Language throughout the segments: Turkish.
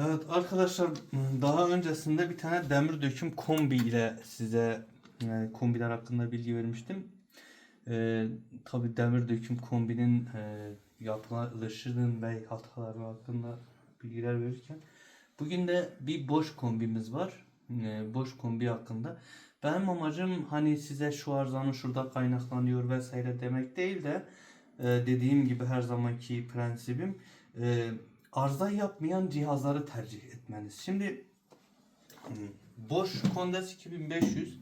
Evet arkadaşlar daha öncesinde bir tane demir döküm kombi ile size e, kombiler hakkında bilgi vermiştim. E, Tabi demir döküm kombinin e, yapılışının ve hataları hakkında bilgiler verirken bugün de bir boş kombimiz var. E, boş kombi hakkında. Benim amacım hani size şu arızanın şurada kaynaklanıyor vesaire demek değil de e, dediğim gibi her zamanki prensibim e, arıza yapmayan cihazları tercih etmeniz. Şimdi hmm, boş Kondes 2500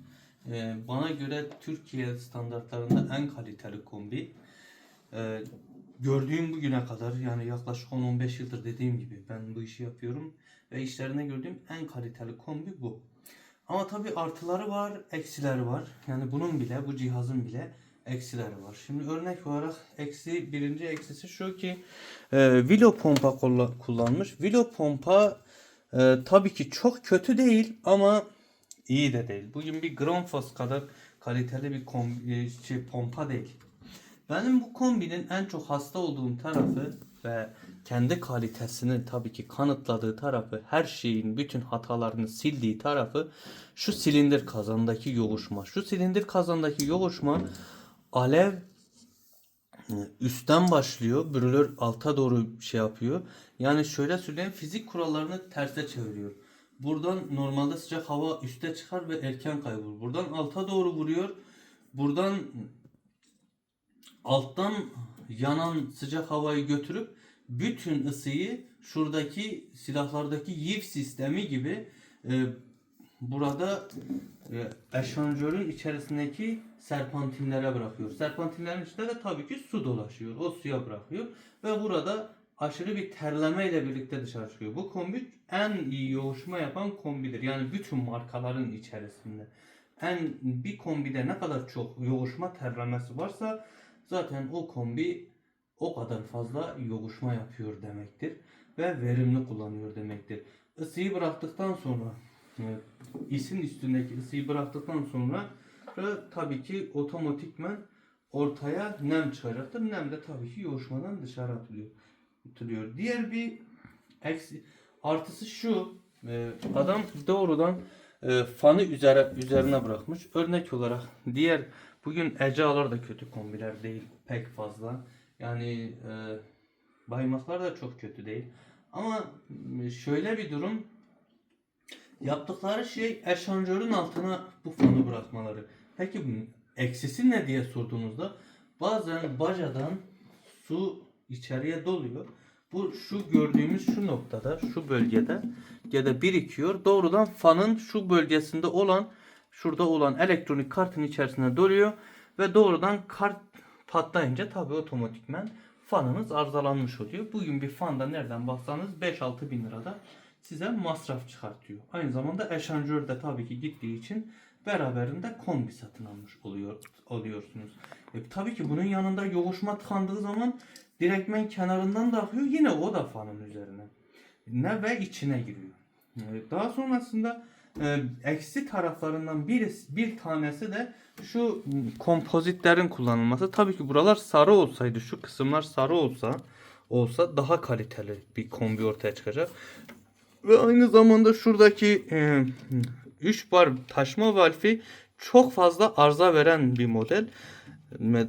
e, bana göre Türkiye standartlarında en kaliteli kombi. E, gördüğüm bugüne kadar yani yaklaşık 10-15 yıldır dediğim gibi ben bu işi yapıyorum ve işlerinde gördüğüm en kaliteli kombi bu. Ama tabi artıları var, eksileri var. Yani bunun bile, bu cihazın bile eksileri var. Şimdi örnek olarak eksi birinci eksisi şu ki e, Vilo pompa kulla- kullanmış. Vilo pompa e, tabii ki çok kötü değil ama iyi de değil. Bugün bir Granfos kadar kaliteli bir kombi, şey, pompa değil. Benim bu kombinin en çok hasta olduğum tarafı ve kendi kalitesini tabii ki kanıtladığı tarafı, her şeyin bütün hatalarını sildiği tarafı şu silindir kazandaki yoğuşma. Şu silindir kazandaki yoğuşma alev e, üstten başlıyor. Brülör alta doğru şey yapıyor. Yani şöyle söyleyeyim fizik kurallarını terse çeviriyor. Buradan normalde sıcak hava üste çıkar ve erken kaybolur. Buradan alta doğru vuruyor. Buradan alttan yanan sıcak havayı götürüp bütün ısıyı şuradaki silahlardaki yiv sistemi gibi e, burada e, eşanjörün içerisindeki serpantinlere bırakıyor. Serpantinlerin içinde de tabii ki su dolaşıyor. O suya bırakıyor ve burada aşırı bir terleme ile birlikte dışarı çıkıyor. Bu kombi en iyi yoğuşma yapan kombidir. Yani bütün markaların içerisinde. En bir kombide ne kadar çok yoğuşma terlemesi varsa zaten o kombi o kadar fazla yoğuşma yapıyor demektir ve verimli kullanıyor demektir. Isıyı bıraktıktan sonra isin üstündeki ısıyı bıraktıktan sonra tabii ki otomatikmen ortaya nem çıkacaktır. Nem de tabii ki yoğuşmadan dışarı atılıyor. atılıyor. Diğer bir eksi, artısı şu. e, adam doğrudan e, fanı üzere, üzerine bırakmış. Örnek olarak diğer bugün ecalar da kötü kombiler değil pek fazla. Yani e, baymaklar da çok kötü değil. Ama şöyle bir durum yaptıkları şey eşanjörün altına bu fanı bırakmaları. Peki bunun eksisi ne diye sorduğunuzda bazen bacadan su içeriye doluyor. Bu şu gördüğümüz şu noktada, şu bölgede ya da birikiyor. Doğrudan fanın şu bölgesinde olan, şurada olan elektronik kartın içerisine doluyor ve doğrudan kart patlayınca tabii otomatikmen fanınız arızalanmış oluyor. Bugün bir fanda nereden baksanız 5-6 bin lirada size masraf çıkartıyor. Aynı zamanda eşanjör de tabii ki gittiği için beraberinde kombi satın almış oluyor oluyorsunuz. E, tabii ki bunun yanında yoğuşma tıkandığı zaman direktmen kenarından da akıyor yine o da fanın üzerine. Ne ve içine giriyor. E, Daha sonrasında e, eksi taraflarından birisi, bir tanesi de şu kompozitlerin kullanılması. Tabii ki buralar sarı olsaydı, şu kısımlar sarı olsa olsa daha kaliteli bir kombi ortaya çıkacak. Ve aynı zamanda şuradaki 3 bar taşma valfi çok fazla arıza veren bir model.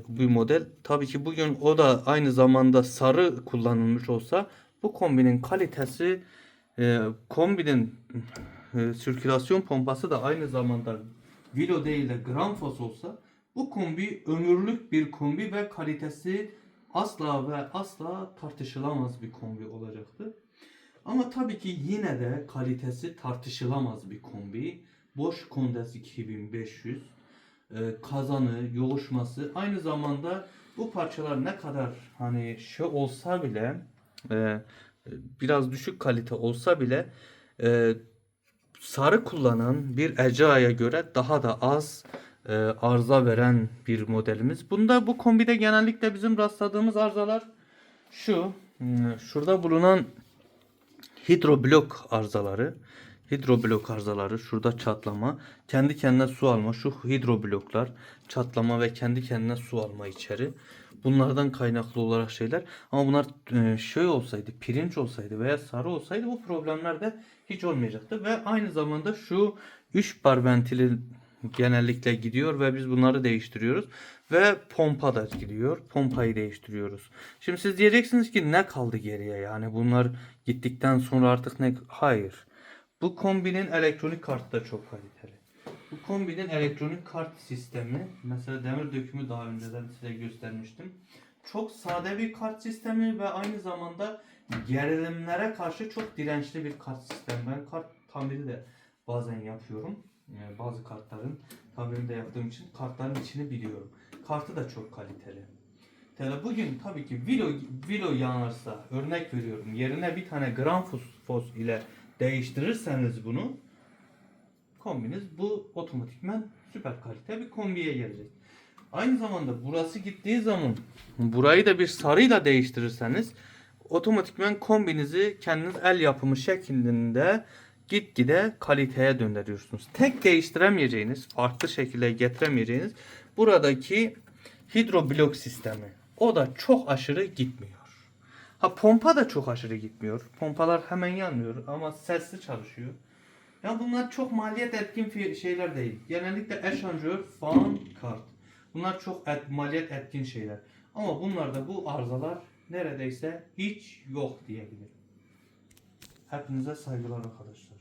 Bir model. Tabii ki bugün o da aynı zamanda sarı kullanılmış olsa bu kombinin kalitesi e, kombinin e, sirkülasyon pompası da aynı zamanda Vilo değil de Granfos olsa bu kombi ömürlük bir kombi ve kalitesi asla ve asla tartışılamaz bir kombi olacaktı. Ama tabii ki yine de kalitesi tartışılamaz bir kombi. Boş Kondes 2500 e, kazanı, yoğuşması aynı zamanda bu parçalar ne kadar hani şey olsa bile e, biraz düşük kalite olsa bile e, sarı kullanan bir Ecea'ya göre daha da az e, arıza veren bir modelimiz. Bunda bu kombide genellikle bizim rastladığımız arızalar şu. hmm, Şurada bulunan hidroblok arızaları. Hidroblok arızaları şurada çatlama, kendi kendine su alma, şu hidrobloklar çatlama ve kendi kendine su alma içeri. bunlardan kaynaklı olarak şeyler. Ama bunlar e, şey olsaydı, pirinç olsaydı veya sarı olsaydı bu problemler de hiç olmayacaktı. Ve aynı zamanda şu 3 bar ventili genellikle gidiyor ve biz bunları değiştiriyoruz. Ve pompa da gidiyor. Pompayı değiştiriyoruz. Şimdi siz diyeceksiniz ki ne kaldı geriye yani bunlar gittikten sonra artık ne? Hayır. Bu kombinin elektronik kartı da çok kaliteli. Bu kombinin elektronik kart sistemi, mesela demir dökümü daha önceden size göstermiştim. Çok sade bir kart sistemi ve aynı zamanda gerilimlere karşı çok dirençli bir kart sistemi. Ben kart tamiri de bazen yapıyorum. Yani bazı kartların tamirini de yaptığım için kartların içini biliyorum. Kartı da çok kaliteli. Tabii bugün tabii ki Vilo, Vilo yanarsa örnek veriyorum yerine bir tane Gramfos Fos ile değiştirirseniz bunu kombiniz bu otomatikmen süper kalite bir kombiye gelecek. Aynı zamanda burası gittiği zaman burayı da bir sarıyla değiştirirseniz otomatikmen kombinizi kendiniz el yapımı şeklinde gitgide kaliteye döndürüyorsunuz. Tek değiştiremeyeceğiniz, farklı şekilde getiremeyeceğiniz buradaki hidroblok sistemi. O da çok aşırı gitmiyor. Ha pompa da çok aşırı gitmiyor. Pompalar hemen yanmıyor ama sesli çalışıyor. Ya bunlar çok maliyet etkin şeyler değil. Genellikle eşanjör, fan, kart. Bunlar çok et, maliyet etkin şeyler. Ama bunlarda bu arızalar neredeyse hiç yok diyebilirim. Hepinize saygılar arkadaşlar.